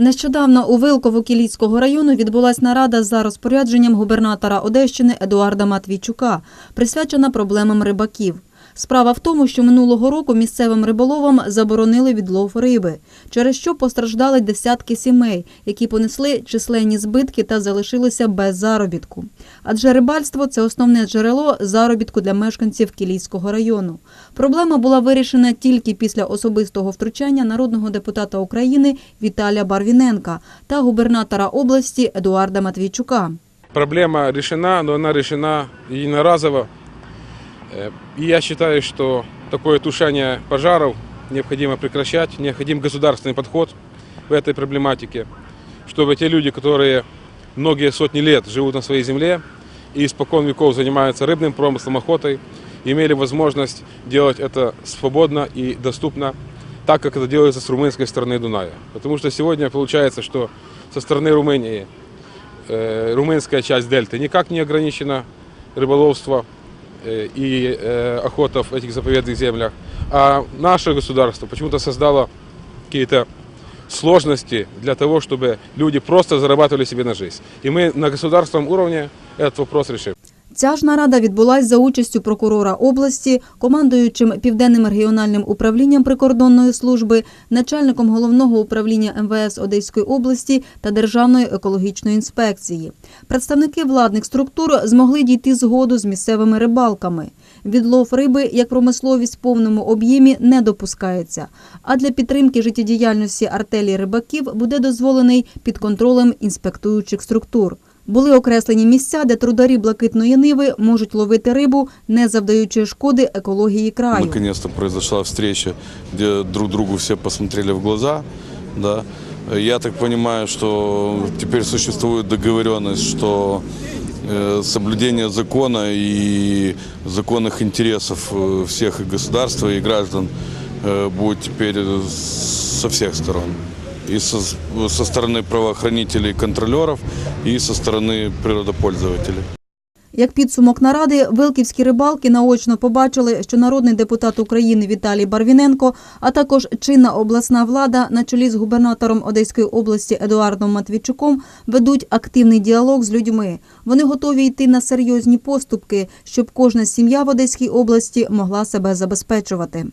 Нещодавно у Вилково Кілійського району відбулась нарада за розпорядженням губернатора Одещини Едуарда Матвійчука, присвячена проблемам рибаків. Справа в тому, що минулого року місцевим риболовам заборонили відлов риби, через що постраждали десятки сімей, які понесли численні збитки та залишилися без заробітку. Адже рибальство це основне джерело заробітку для мешканців Кілійського району. Проблема була вирішена тільки після особистого втручання народного депутата України Віталія Барвіненка та губернатора області Едуарда Матвійчука. Проблема решена, но она решена единоразово. Э, И я считаю, что такое тушение пожаров необходимо прекращать, необходим государственный подход в этой проблематике, чтобы те люди, которые многие сотни лет живут на своей земле и испокон веков занимаются рыбным промыслом, охотой, имели возможность делать это свободно и доступно, так как это делается с румынской стороны Дуная. Потому что сегодня получается, что со стороны Румынии э, румынская часть дельты никак не ограничена рыболовство э, и э, охота в этих заповедных землях. А наше государство почему-то создало какие-то сложности для того, чтобы люди просто зарабатывали себе на жизнь. И мы на государственном уровне этот вопрос решим. Ця ж нарада відбулась за участю прокурора області, командуючим південним регіональним управлінням прикордонної служби, начальником головного управління МВС Одеської області та Державної екологічної інспекції. Представники владних структур змогли дійти згоду з місцевими рибалками. Відлов риби як промисловість в повному об'ємі не допускається. А для підтримки життєдіяльності артелі рибаків буде дозволений під контролем інспектуючих структур. Були окреслені місця, де трударі блакитної ниви можуть ловити рибу, не завдаючи шкоди екології краю. Наконец-то произошла встреча, где друг другу все посмотрели в глаза. Да. Я так понимаю, что теперь существует договоренность, что э, соблюдение закона и законных интересов э, всех и государства, и граждан э, будет теперь со всех сторон. И со, со стороны правоохранителей, контролеров, и со стороны природопользователей. Як підсумок наради, вилківські рибалки наочно побачили, що народний депутат України Віталій Барвіненко, а також чинна обласна влада на чолі з губернатором Одеської області Едуардом Матвійчуком ведуть активний діалог з людьми. Вони готові йти на серйозні поступки, щоб кожна сім'я в Одеській області могла себе забезпечувати.